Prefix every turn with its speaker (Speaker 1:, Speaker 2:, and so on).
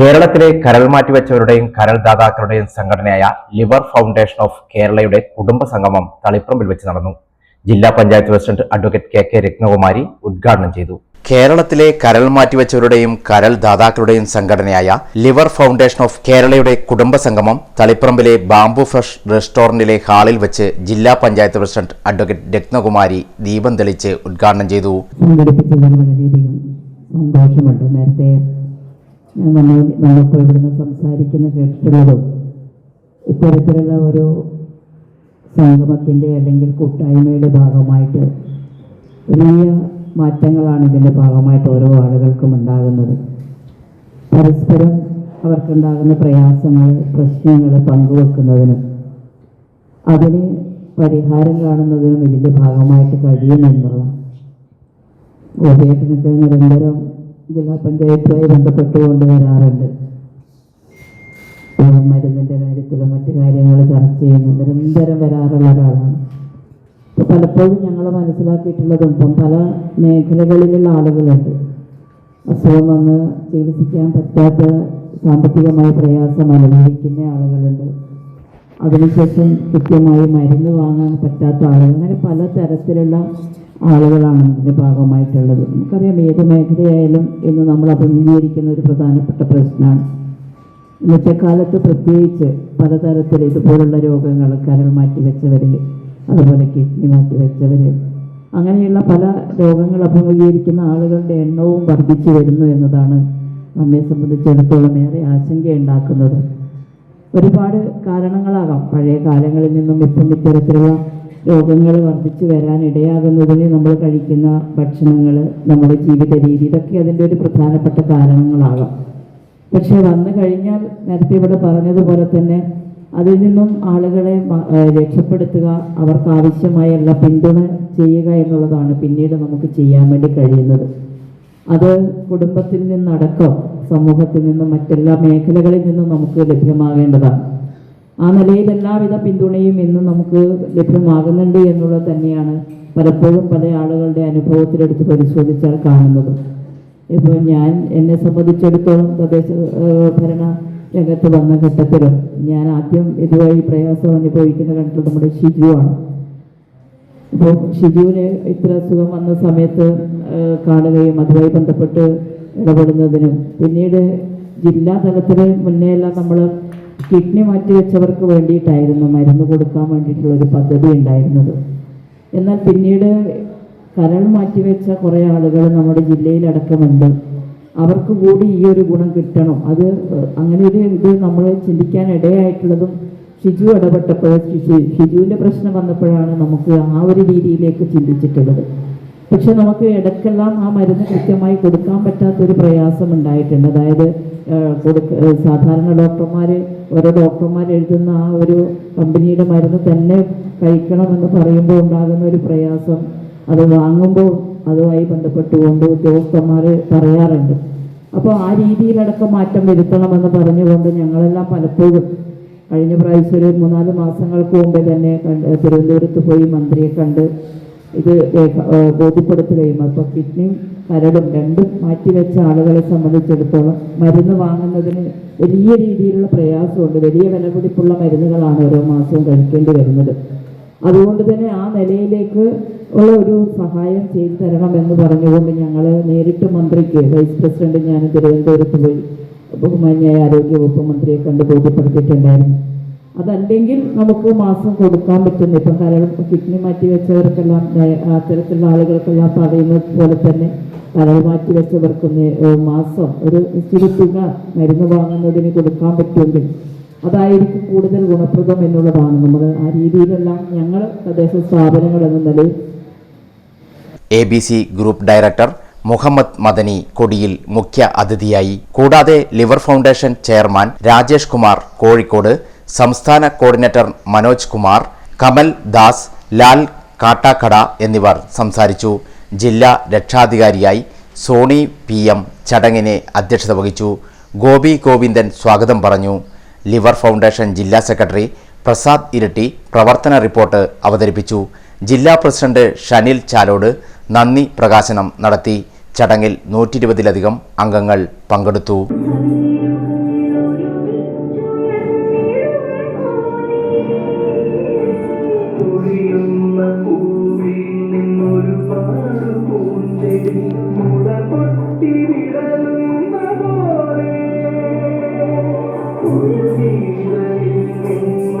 Speaker 1: കേരളത്തിലെ കരൾ മാറ്റിവെച്ചവരുടെയും കരൾ ദാതാക്കളുടെയും സംഘടനയായ ലിവർ ഫൗണ്ടേഷൻ ഓഫ് കേരളയുടെ കുടുംബ സംഗമം തളിപ്പറമ്പിൽ വെച്ച് നടന്നു. ജില്ലാ panchayat president advocate K K Ratnakumari ഉദ്ഘാടനം ചെയ്തു. കേരളത്തിലെ കരൾ മാറ്റിവെച്ചവരുടെയും കരൾ ദാതാക്കളുടെയും സംഘടനയായ ലിവർ ഫൗണ്ടേഷൻ ഓഫ് കേരളയുടെ കുടുംബ സംഗമം തളിപ്പറമ്പിലെ ബാംബു ഫ്രഷ് റെസ്റ്റോറന്റിലെ ഹാളിൽ വെച്ച് ജില്ലാ പഞ്ചായത്ത് പ്രസിഡന്റ് അഡ്വക്കേറ്റ് രത്നകുമാരി ദീപം തെളിച്ച് ഉദ്ഘാടനം ചെയ്തു.
Speaker 2: നേരത്തെ നമ്മൾ നമ്മളിപ്പോൾ ഇവിടുന്ന് സംസാരിക്കുന്ന കേട്ടിട്ടുള്ളതും ഇത്തരത്തിലുള്ള ഒരു സംഗമത്തിന്റെ അല്ലെങ്കിൽ കൂട്ടായ്മയുടെ ഭാഗമായിട്ട് വലിയ മാറ്റങ്ങളാണ് ഇതിന്റെ ഭാഗമായിട്ട് ഓരോ ആളുകൾക്കും ഉണ്ടാകുന്നത്. പരസ്പരം അവർക്കുണ്ടാകുന്ന പ്രയാസങ്ങൾ പ്രശ്നങ്ങൾ പങ്കുവെക്കുന്നതിനും അതിന് പരിഹാരം കാണുന്നതിനും ഇതിന്റെ ഭാഗമായിട്ട് കഴിയുമെന്നുള്ള ഗോപിയേട്ടനൊക്കെ നിരന്തരം ജില്ലാ പഞ്ചായത്തുമായി ബന്ധപ്പെട്ടുകൊണ്ട് കൊണ്ടുവരാറുണ്ട് മരുന്നിന്റെ കാര്യത്തിലും മറ്റു കാര്യങ്ങൾ ചർച്ച ചെയ്യുന്നു. നിരന്തരം വരാറുള്ള ഒരാളാണ്. അപ്പോൾ പലപ്പോഴും ഞങ്ങൾ മനസ്സിലാക്കിയിട്ടുള്ളതും ഇപ്പം പല മേഖലകളിലുള്ള ആളുകളുണ്ട്. അസുഖം വന്ന് ചികിത്സിക്കാൻ പറ്റാത്ത സാമ്പത്തികമായ പ്രയാസം അനുഭവിക്കുന്ന ആളുകളുണ്ട്. അതിനുശേഷം കൃത്യമായി മരുന്ന് വാങ്ങാൻ പറ്റാത്ത ആളുകൾ. അങ്ങനെ പല തരത്തിലുള്ള ആളുകളാണ് ഇതിന്റെ ഭാഗമായിട്ടുള്ളത്. നമുക്കറിയാം ഏത് മേഖലയായാലും ഇന്ന് നമ്മൾ അഭിമുഖീകരിക്കുന്ന ഒരു പ്രധാനപ്പെട്ട പ്രശ്നമാണ്. ഇന്നത്തെ കാലത്ത് പ്രത്യേകിച്ച് പലതരത്തിൽ ഇതുപോലുള്ള രോഗങ്ങൾ കരൾ മാറ്റിവെച്ചവർ അതുപോലെ കിഡ്നി മാറ്റിവെച്ചവർ അങ്ങനെയുള്ള പല രോഗങ്ങൾ അഭിമുഖീകരിക്കുന്ന ആളുകളുടെ എണ്ണവും വർദ്ധിച്ചു വരുന്നു എന്നതാണ് നമ്മെ സംബന്ധിച്ചിടത്തോളം ഏറെ ആശങ്കയുണ്ടാക്കുന്നത്. ഒരുപാട് കാരണങ്ങളാകാം പഴയ കാലങ്ങളിൽ നിന്നും ഇപ്പം ഇത്തരത്തിലുള്ള രോഗങ്ങൾ വർദ്ധിച്ചു വരാൻ ഇടയാകുന്നതിന് നമ്മൾ കഴിക്കുന്ന ഭക്ഷണങ്ങൾ നമ്മുടെ ജീവിത രീതി ഇതൊക്കെ അതിന്റെ ഒരു പ്രധാനപ്പെട്ട കാരണങ്ങളാകാം പക്ഷെ വന്നു കഴിഞ്ഞാൽ നേരത്തെ ഇവിടെ പറഞ്ഞതുപോലെ തന്നെ അതിൽ നിന്നും ആളുകളെ രക്ഷപ്പെടുത്തുക അവർക്ക് ആവശ്യമായ എല്ലാ പിന്തുണ ചെയ്യുക എന്നുള്ളതാണ് പിന്നീട് നമുക്ക് ചെയ്യാൻ വേണ്ടി കഴിയുന്നത്. അത് കുടുംബത്തിൽ നിന്നടക്കം സമൂഹത്തിൽ നിന്നും മറ്റെല്ലാ മേഖലകളിൽ നിന്നും നമുക്ക് ലഭ്യമാകേണ്ടതാണ്. ആ നിലയിൽ എല്ലാവിധ പിന്തുണയും ഇന്ന് നമുക്ക് ലഭ്യമാകുന്നുണ്ട് എന്നുള്ളത് തന്നെയാണ് പലപ്പോഴും പല ആളുകളുടെ അനുഭവത്തിലെടുത്ത് പരിശോധിച്ചാൽ കാണുന്നത്. ഇപ്പോൾ ഞാൻ എന്നെ സംബന്ധിച്ചിടത്തോളം തദ്ദേശ ഭരണ രംഗത്ത് വന്ന ഘട്ടത്തിലും ഞാൻ ആദ്യം ഇതുവഴി പ്രയാസം അനുഭവിക്കുന്ന കണ്ടത് നമ്മുടെ ഷിജുവാണ് ഇപ്പോൾ ഷിജുവിന് ഇത്ര അസുഖം വന്ന സമയത്ത് കാണുകയും അതുമായി ബന്ധപ്പെട്ട് ഇടപെടുന്നതിനും പിന്നീട് ജില്ലാ തലത്തിൽ മുന്നേ എല്ലാം നമ്മൾ കിഡ്നി മാറ്റിവെച്ചവർക്ക് വേണ്ടിയിട്ടായിരുന്നു മരുന്ന് കൊടുക്കാൻ വേണ്ടിയിട്ടുള്ള ഒരു പദ്ധതി ഉണ്ടായിരുന്നത്. എന്നാൽ പിന്നീട് കരൾ മാറ്റിവെച്ച കുറേ ആളുകൾ നമ്മുടെ ജില്ലയിലടക്കമുണ്ട്. അവർക്ക് കൂടി ഈ ഒരു ഗുണം കിട്ടണം. അത് അങ്ങനെ ഒരു ഇത് നമ്മൾ ചിന്തിക്കാൻ ഇടയായിട്ടുള്ളതും ഷിജു ഇടപെട്ടപ്പോൾ ഷിജു ഷിജുവിന്റെ പ്രശ്നം വന്നപ്പോഴാണ് നമുക്ക് ആ ഒരു രീതിയിലേക്ക് ചിന്തിച്ചിട്ടുള്ളത്. പക്ഷെ നമുക്ക് ഇടയ്ക്കെല്ലാം ആ മരുന്ന് കൃത്യമായി കൊടുക്കാൻ പറ്റാത്ത ഒരു പ്രയാസം ഉണ്ടായിട്ടുണ്ട് അതായത് കൊടുക്ക സാധാരണ ഡോക്ടർമാർ ഓരോ ഡോക്ടർമാർ എഴുതുന്ന ആ ഒരു കമ്പനിയുടെ മരുന്ന് തന്നെ കഴിക്കണമെന്ന് പറയുമ്പോൾ ഉണ്ടാകുന്ന ഒരു പ്രയാസം. അത് വാങ്ങുമ്പോൾ അതുമായി ബന്ധപ്പെട്ടുകൊണ്ട് ഉദ്യോഗസ്ഥന്മാർ പറയാറുണ്ട്. അപ്പോൾ ആ രീതിയിലടക്കം മാറ്റം വരുത്തണമെന്ന് പറഞ്ഞുകൊണ്ട് ഞങ്ങളെല്ലാം പലപ്പോഴും കഴിഞ്ഞ പ്രാവശ്യം ഒരു മൂന്നാൽ മാസങ്ങൾക്ക് മുമ്പേ തന്നെ തിരുവനന്തപുരത്ത് പോയി മന്ത്രിയെ കണ്ട് ഇത് ബോധ്യപ്പെടുത്തുകയും അപ്പോൾ കിഡ്നിയും കരടും രണ്ടും മാറ്റിവെച്ച ആളുകളെ സംബന്ധിച്ചിടത്തോളം മരുന്ന് വാങ്ങുന്നതിന് വലിയ രീതിയിലുള്ള പ്രയാസമുണ്ട്. വലിയ വിലപിടിപ്പുള്ള മരുന്നുകളാണ് ഓരോ മാസവും കഴിക്കേണ്ടി വരുന്നത്. അതുകൊണ്ട് തന്നെ ആ നിലയിലേക്ക് ഉള്ള ഒരു സഹായം ചെയ്തു തരണം എന്ന് പറഞ്ഞുകൊണ്ട് ഞങ്ങൾ നേരിട്ട് മന്ത്രിക്ക് വൈസ് പ്രസിഡന്റ് ഞാൻ തിരുവനന്തപുരത്ത് പോയി ബഹുമാന്യായ ആരോഗ്യ വകുപ്പ് മന്ത്രിയെ കണ്ട് ബോധ്യപ്പെടുത്തിയിട്ടുണ്ടായിരുന്നു. അതല്ലെങ്കിൽ നമുക്ക് മാസം കൊടുക്കാൻ പറ്റുന്നു ഇപ്പം കരളും കിഡ്നി മാറ്റി വെച്ചവർക്കെല്ലാം അത്തരത്തിലുള്ള ആളുകൾക്കെല്ലാം പറയുന്നത് പോലെ തന്നെ കരൾ മാറ്റി വെച്ചവർക്കൊന്ന് മാസം ഒരു നിശ്ചിത മരുന്ന് വാങ്ങുന്നതിന് കൊടുക്കാൻ പറ്റുമെങ്കിൽ അതായിരിക്കും കൂടുതൽ ഗുണപ്രദം എന്നുള്ളതാണ്. നമ്മൾ ആ രീതിയിലെല്ലാം ഞങ്ങൾ തദ്ദേശ സ്ഥാപനങ്ങൾ എന്ന നിലയിൽ
Speaker 1: A B C group director Muhammad Madani കൊടിയിൽ മുഖ്യ അതിഥിയായി. കൂടാതെ liver foundation chairman Rajesh Kumar Kozhikode സംസ്ഥാന കോർഡിനേറ്റർ മനോജ് കുമാർ കമൽ ദാസ് ലാൽ കാട്ടാക്കട എന്നിവർ സംസാരിച്ചു. ജില്ലാ രക്ഷാധികാരിയായി സോണി പി എം ചടങ്ങിനെ അധ്യക്ഷത വഹിച്ചു. ഗോപി ഗോവിന്ദൻ സ്വാഗതം പറഞ്ഞു. ലിവർ ഫൗണ്ടേഷൻ ജില്ലാ സെക്രട്ടറി പ്രസാദ് ഇരട്ടി പ്രവർത്തന റിപ്പോർട്ട് അവതരിപ്പിച്ചു. ജില്ലാ പ്രസിഡന്റ് ഷനിൽ ചാലോട് നന്ദി പ്രകാശനം നടത്തി. ചടങ്ങിൽ നൂറ്റി ഇരുപതിലധികം അംഗങ്ങൾ പങ്കെടുത്തു.
Speaker 3: പൊഴിയുന്ന പൂവിൽ നിന്നൊരു പാടു പൂഞ്ചെടി മുട പൊട്ടി വിടരുന്ന പോലെ. ഒരു ഗീതയിൽ നിന്നും